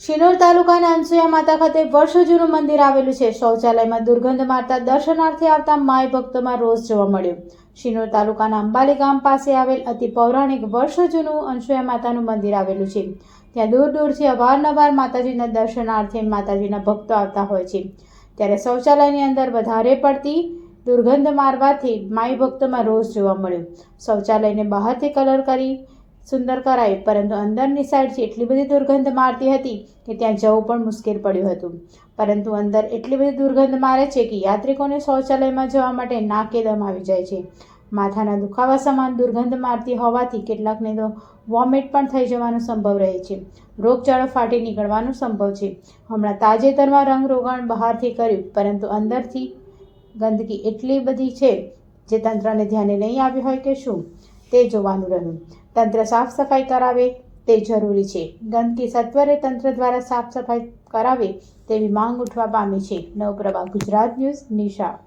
શિનોર તાલુકાના અનસુયા માતા ખાતે વર્ષો જૂનું મંદિર આવેલું છે. શૌચાલયમાં દુર્ગંધ મારતા દર્શનાર્થે આવતા માય ભક્તોમાં રોષ જોવા મળ્યો. શિનોર તાલુકાના અંબાલી ગામ પાસે આવેલ અતિ પૌરાણિક વર્ષો જૂનું અનસુયા માતાનું મંદિર આવેલું છે. ત્યાં દૂર દૂરથી અવારનવાર માતાજીના દર્શનાર્થે માતાજીના ભક્તો આવતા હોય છે. ત્યારે શૌચાલયની અંદર વધારે પડતી દુર્ગંધ મારવાથી માઈ ભક્તોમાં રોષ જોવા મળ્યો. શૌચાલયને બહારથી કલર કરી સુંદર કરાયું પરંતુ અંદરની સાઈડથી એટલી બધી દુર્ગંધ મારતી હતી કે ત્યાં જવું પણ મુશ્કેલ પડ્યું હતું. પરંતુ અંદર એટલી બધી દુર્ગંધ મારે છે કે યાત્રિકોને શૌચાલયમાં જવા માટે નાકે દમ આવી જાય છે. માથાના દુખાવા સમાન દુર્ગંધ મારતી હોવાથી કેટલાકને તો વોમિટ પણ થઈ જવાનો સંભવ રહે છે. રોગચાળો ફાટી નીકળવાનો સંભવ છે. હમણાં તાજેતરમાં રંગ રોગાણ બહારથી કર્યું, પરંતુ અંદરથી ગંદકી એટલી બધી છે જે તંત્રને ધ્યાને નહીં આવી હોય કે શું? તે જોવાનું રહ્યું. તંત્ર સાફ સફાઈ કરાવે તે જરૂરી છે. ગંદકી સત્વરે તંત્ર દ્વારા સાફ સફાઈ કરાવે તેવી માંગ ઉઠવા પામી છે. નવપ્રભા ગુજરાત ન્યૂઝ, નિશા.